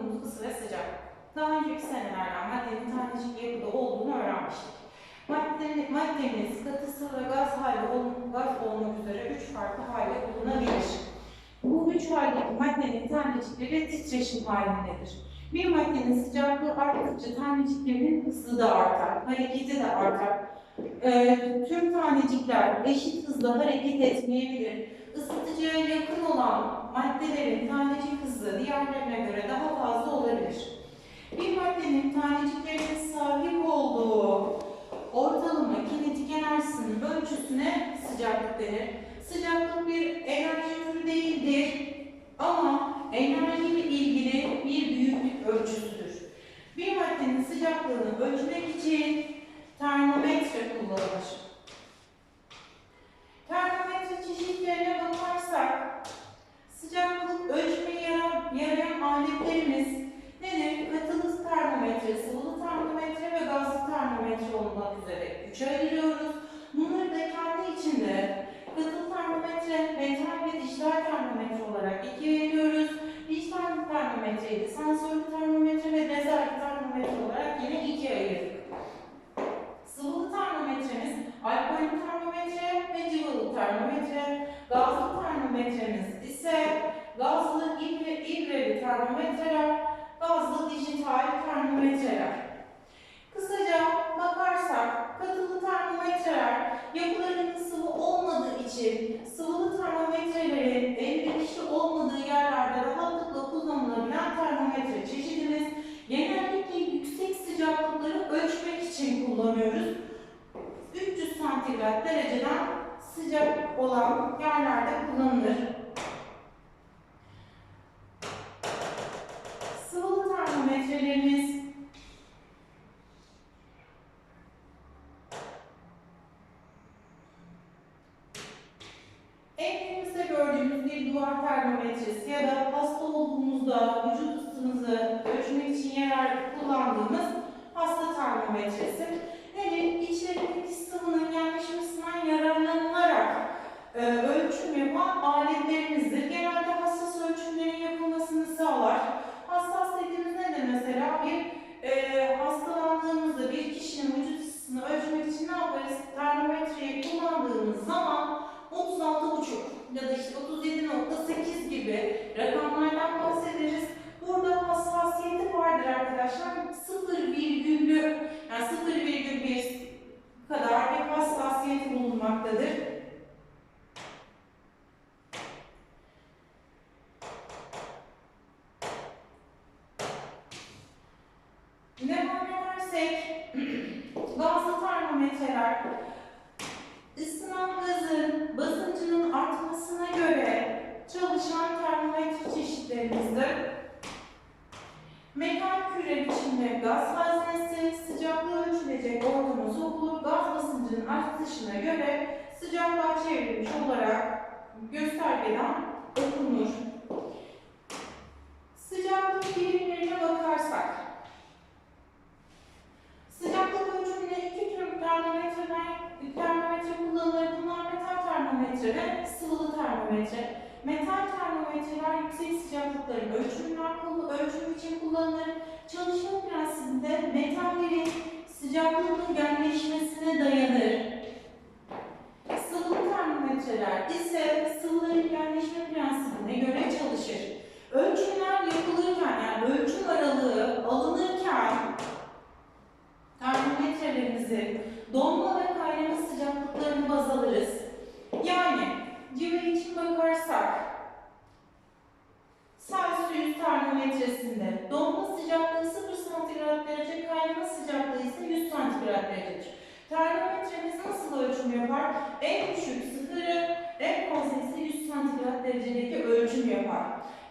konumuz ısı sıcak. Daha önceki senelerden maddenin tanecik yapıda olduğunu öğrenmiştik. Maddenin, maddemiz katısı ve gaz hali gaz olmak üzere üç farklı halde bulunabilir. Bu üç haldeki maddenin tanecikleri titreşim halindedir. Bir maddenin sıcaklığı arttıkça taneciklerinin hızı da artar, hareketi de artar. Ee, tüm tanecikler eşit hızla hareket etmeyebilir. Isıtıcıya yakın olan maddelerin tanecik hızı diğerlerine göre daha fazla olabilir. Bir maddenin taneciklerinin sahip olduğu ortalama kinetik enerjisinin ölçüsüne sıcaklık denir. Sıcaklık bir enerji türü değildir ama enerji ile ilgili bir büyüklük ölçüsüdür. Bir maddenin sıcaklığını ölçmek için termometre kullanılır. Termometre çeşitlerine bakarsak sıcaklık ölçmeye yara- yarayan aletlerimiz nedir? Katılı termometre, sıvılı termometre ve gazlı termometre olmak üzere üçe ayırıyoruz. Bunları da kendi içinde katılı termometre, metal ve dijital termometre olarak ikiye ayırıyoruz. Dijital termometreyi de sensörlü termometre ve rezerv termometre olarak yine ikiye ayırdık. Sıvılı termometremiz alkolü termometre ve cıvalı termometre. Gazlı termometremiz ise gazlı ibre, ibreli termometreler, gazlı dijital termometreler. Kısaca bakarsak katılı termometreler yapılarının sıvı olmadığı için sıvılı termometrelerin elverişli olmadığı yerlerde rahatlıkla kullanılabilen termometre çeşidimiz genellikle yüksek sıcaklıkları ölçmek için kullanıyoruz. 300 santigrat dereceden sıcak olan yerlerde kullanılır. Sıvılı termometrelerimiz Evimizde gördüğümüz bir duvar termometresi ya da hasta olduğumuzda vücut ısımızı ölçmek için yarar kullandığımız hasta termometresi. Nedir? İçlerindeki sıvının yerleşmesinden yararlanılarak e, ölçüm yapan aletlerimizdir. Genelde hassas ölçümlerin yapılmasını sağlar. Hassas dediğimiz nedir mesela? Bir e, hastalandığımızda bir kişinin vücut ısısını ölçmek için ne yaparız? Termometreyi kullandığımız zaman 36,5 ya da işte 37.8 gibi rakamlardan bahsederiz. Burada hassasiyeti vardır arkadaşlar. 0 virgüllü yani 0,1 kadar bir hassasiyet bulunmaktadır. Devam edersek gazlı termometreler ısınan gazın basıncının artmasına göre çalışan termometre çeşitlerimizdir. Metal küre biçimde gaz haznesi, sıcaklığı ölçülecek ortamı sokulur, gaz basıncının artışına göre sıcaklığa çevrilmiş olarak göstergeden okunur. Sıcaklık birimlerine bakarsak, sıcaklık ölçümüne iki tür termometreler, termometre kullanılır. Bunlar metal termometre ve sıvılı termometre. Metal termometreler yüksek sıcaklıkların kullan- ölçüm için kullanılır. Çalışma prensibinde metallerin sıcaklığının genleşmesine dayanır. Sıvılı termometreler ise sıvıların genleşme prensibine göre çalışır. Ölçümler yapılırken yani ölçüm aralığı alınırken termometrelerimizi donma ve kaynama sıcaklıklarını baz alırız. Yani civa için bakarsak Celsius termometresinde donma sıcaklığı 0 santigrat derece, kaynama sıcaklığı ise 100 santigrat derecedir. Termometremiz nasıl ölçüm yapar? En düşük sıfırı, en fazla ise 100 santigrat derecedeki ölçüm yapar.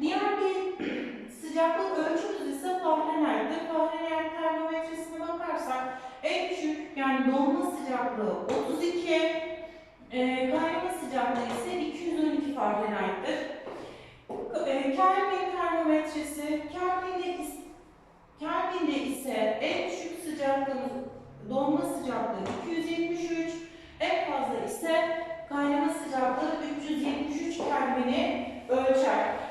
Diğer bir sıcaklık ölçümümüz ise Fahrenheit'tir. Fahrenheit termometresine bakarsak en düşük yani donma sıcaklığı 32, kaynama sıcaklığı ise 212 Fahrenheit'tir. E, Kelvin termometresi, Kelvin'de, Kelvin'de ise en düşük sıcaklığımız donma sıcaklığı 273, en fazla ise kaynama sıcaklığı 373 Kelvin'i ölçer.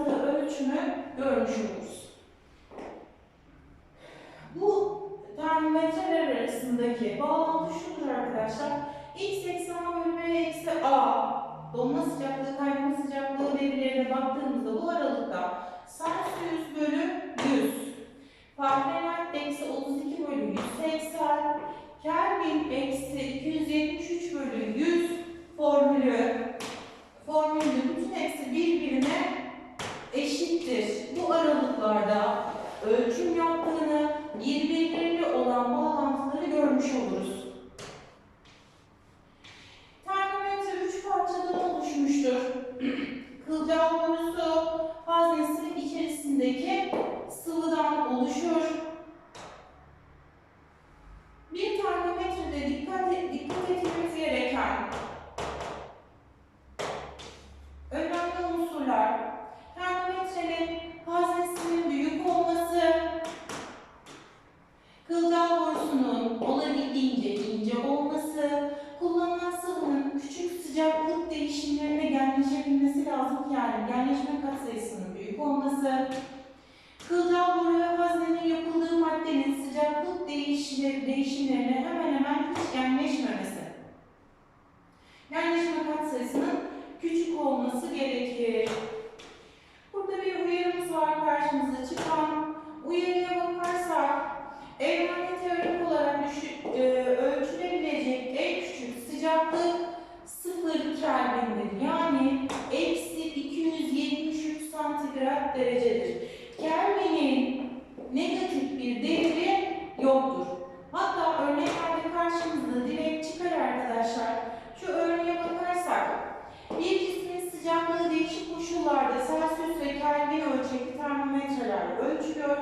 yaptığı ölçümü görmüş oluruz. Bu termometreler arasındaki bağlantı şudur arkadaşlar. X80 bölü eksi A donma sıcaklığı, kaynama sıcaklığı verilerine baktığımızda bu aralıkta Celsius bölü 100, Fahrenheit eksi 32 bölü 180, Kelvin eksi 273 bölü 100 formülü eşittir. Bu aralıklarda ölçüm yaptığını, birbirleriyle olan bağlantıları görmüş oluruz. kişilerin değişimlerine hemen hemen hiç gelmeşmemesi belli ölçekli termometrelerle ölçülüyor.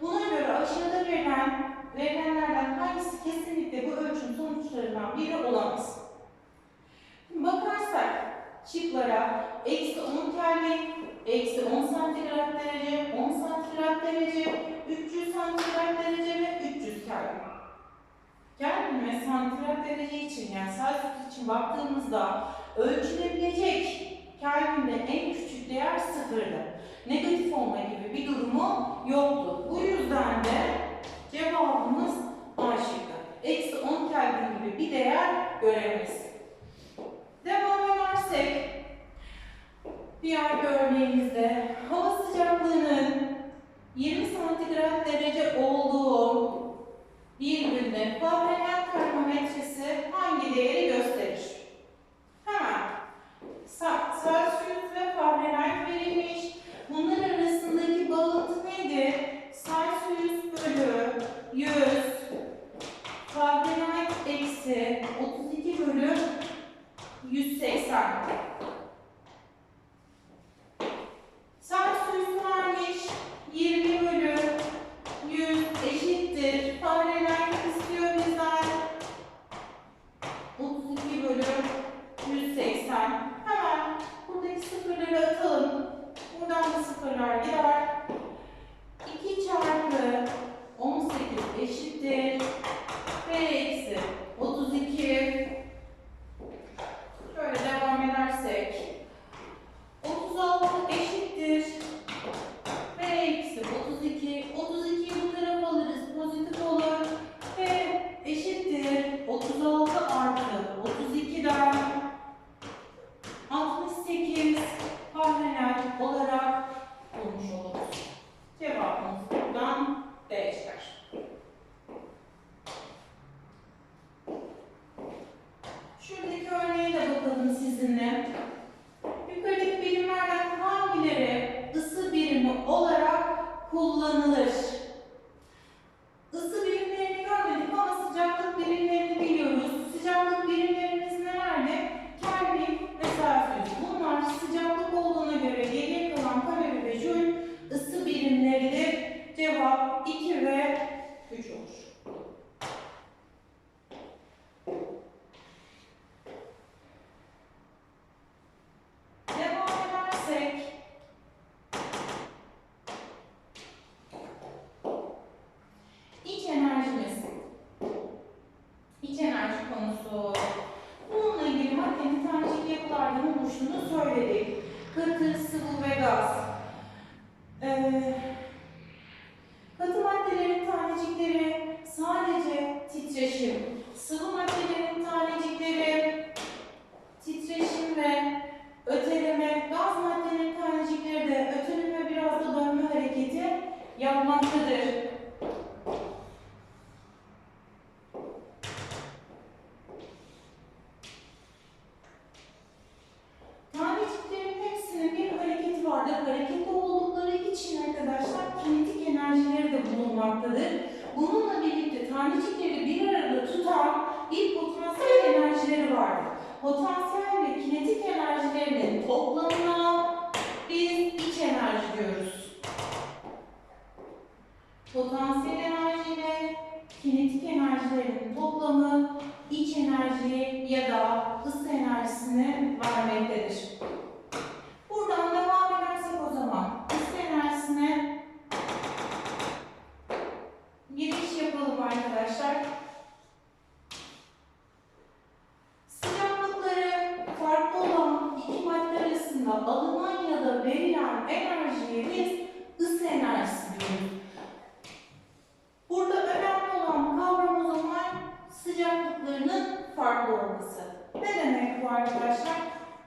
Buna göre aşağıda verilen verilenlerden hangisi kesinlikle bu ölçüm sonuçlarından biri olamaz. Bakarsak şıklara eksi 10 kelvin, eksi 10 santigrat derece, 10 santigrat derece, 300 santigrat derece ve 300 kelvin. Kelvin ve santigrat derece için yani Celsius için baktığımızda ölçülebilecek Kelvin'de en küçük değer sıfırdı negatif olma gibi bir durumu yoktu. Bu yüzden de onto the Potansiyel enerji ile kinetik enerjilerin toplamı iç enerjiyi ya da ısı enerjisini vermektedir. Buradan devam edersek o zaman ısı enerjisine giriş yapalım arkadaşlar. Sıcaklıkları farklı olan iki madde arasında alınan ya da verilen enerjiye biz ısı enerjisi diyoruz. Burada önemli olan kavram o zaman sıcaklıklarının farklı olması. Ne demek bu arkadaşlar?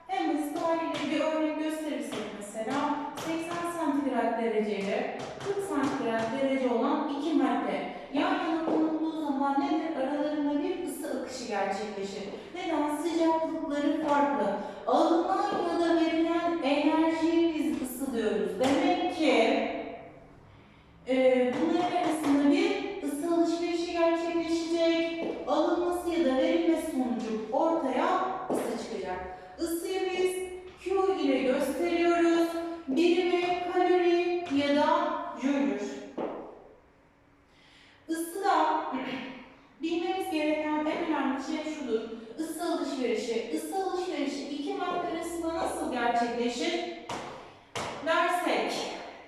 Hem basit haliyle bir örnek gösterirsek mesela 80 santigrat derece ile 40 santigrat derece olan iki madde yan yana konulduğu zaman nedir? Aralarında bir ısı akışı gerçekleşir. Neden? Sıcaklıkları farklı. Alınan ya da verilen enerjiyi biz ısı diyoruz. Demek ki e, bunların arasında bir ile gösteriyoruz. Birimi kalori ya da jüldür. Isı da bilmemiz gereken en önemli şey şudur. Isı alışverişi. Isı alışverişi iki madde arasında nasıl gerçekleşir? Dersek,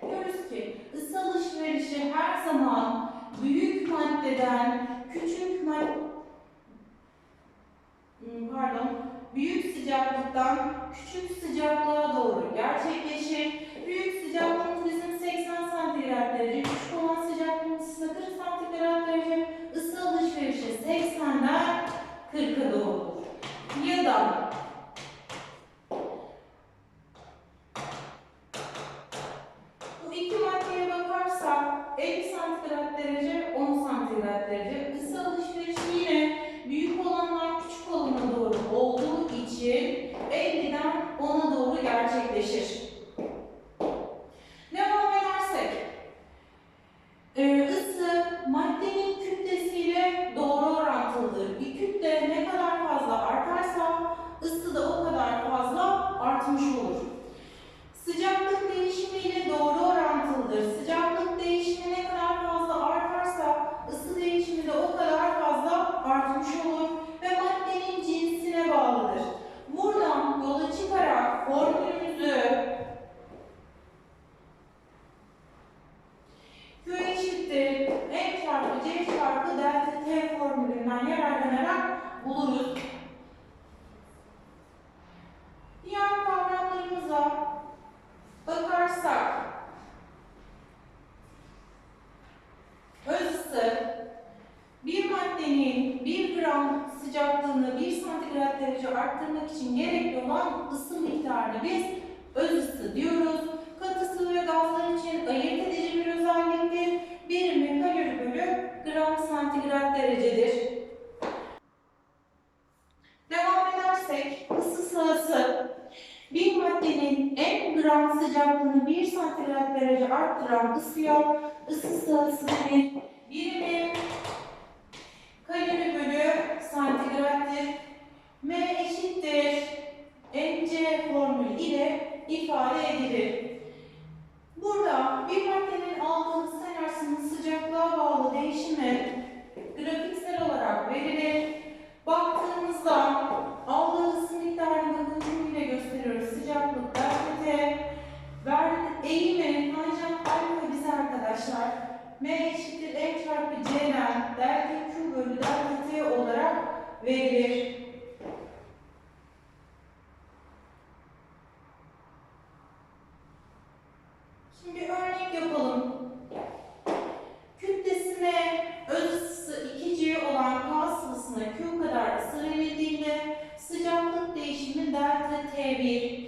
diyoruz ki ısı alışverişi her zaman büyük maddeden küçük madde Hmm, pardon, büyük sıcaklıktan küçük sıcaklığa doğru gerçekleşir. Büyük sıcaklığımız bizim 80 santigrat derece, küçük olan sıcaklığımız ise 40 santigrat derece. Isı alışverişi 80'den 40'a doğru olur. Ya da bu iki maddeye bakarsak 50 santigrat derece, 10 santigrat derece. Isı alışverişi yine büyük olanlar küçük olana doğru olduğu için 50'den 10'a doğru gerçekleşir. Devam edersek, e, ısı maddenin kütlesiyle doğru orantılıdır. Bir kütle ne kadar fazla artarsa ısı da o kadar fazla artmış olur. Sıcaklık değişimiyle doğru orantılıdır. Sıcaklık değişimi ne kadar fazla artarsa ısı değişimi de o kadar fazla artmış olur ve maddenin cinsine bağlıdır. Buradan yola çıkarak formülümüzü Q eşittir M çarpı C çarpı delta T formülünden yararlanarak buluruz. Diğer kavramlarımıza bakarsak öz ısı bir maddenin 1 gram sıcaklığını 1 santigrat derece arttırmak için gerekli olan ısı miktarını biz öz ısı diyoruz. Katı sıvı ve gazlar için ayırt edici bir özelliktir. Birimi kalori bölü gram santigrat derecedir. Devam edersek ısı sırası bir maddenin en gram sıcaklığını 1 santigrat derece arttıran ısıya ısı sırası denir. Birimi kalori bölü santigrattır. M eşittir mc formülü ile ifade edilir. Burada bir maddenin aldığı ısı heavy.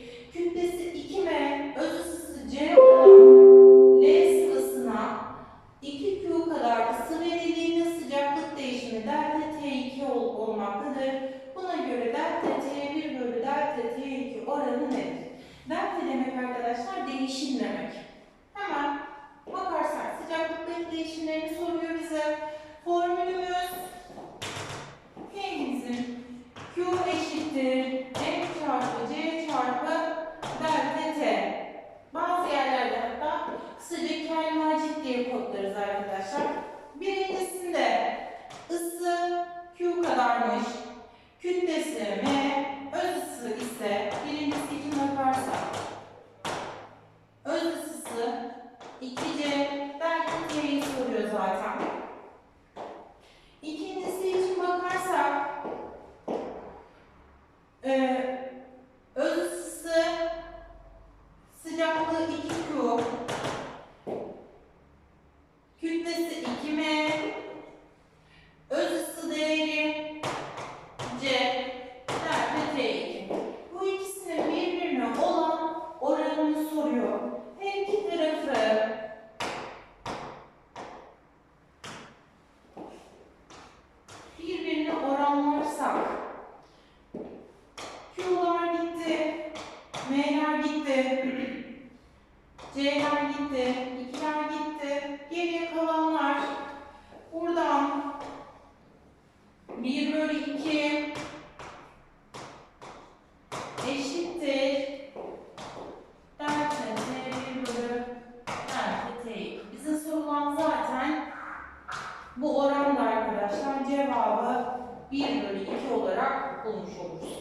1 bölü 2 olarak bulmuş oluruz.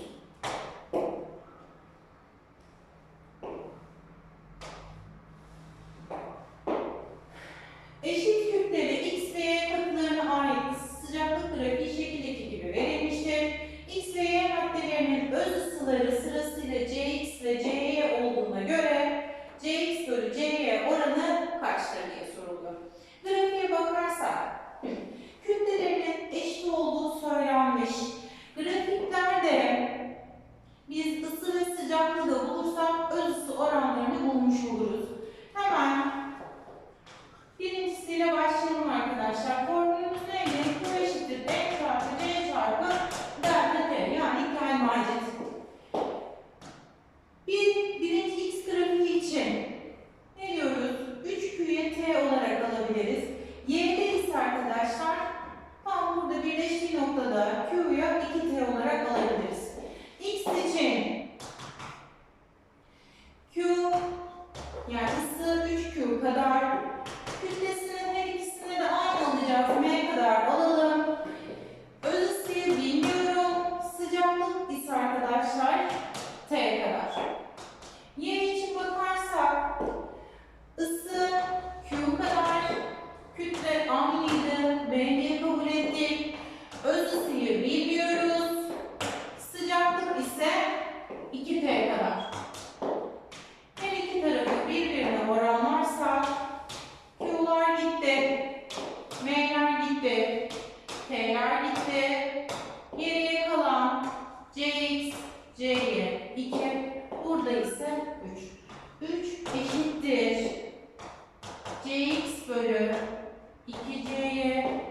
Eşit kütleli X ve Y katılarına ait sıcaklık grafiği şekildeki gibi verilmiştir. X ve Y maddelerinin öz ısıları sırasıyla Cx ve Cy olduğuna göre Cx bölü Cy oranı kaçtır diye soruldu. Grafiğe bakarsak kütlelerinin eşit olduğu söylenmiş. Grafiklerde biz ısı ve sıcaklığı da bulursak öz ısı oranlarını bulmuş oluruz. Hemen birincisiyle başlayalım arkadaşlar. Formülümüz neydi? Q eşittir M çarpı C çarpı delta T yani kelmacet. Bir, birinci X grafiği için ne diyoruz? 3Q'ye T olarak alabiliriz. Y'de ise arkadaşlar tam burada birleştiği noktada Q'ya 2T olarak alabiliriz. X için Q yani ısı 3Q kadar kütlesinin her ikisine de aynı alacağız. M kadar alalım. Öz ısıyı bilmiyorum. Sıcaklık ise arkadaşlar T kadar. Y için bakarsak ısı Q kadar kütle aynıydı. B'yi kabul ettik. Öz ısıyı bilmiyoruz. Sıcaklık ise 2T kadar. Her iki tarafı birbirine oranlarsak Q'lar gitti, M'ler gitti, T'ler gitti. Geriye kalan Cx, C'ye 2, burada ise 3. 3 eşittir. Cx bölü 2C'ye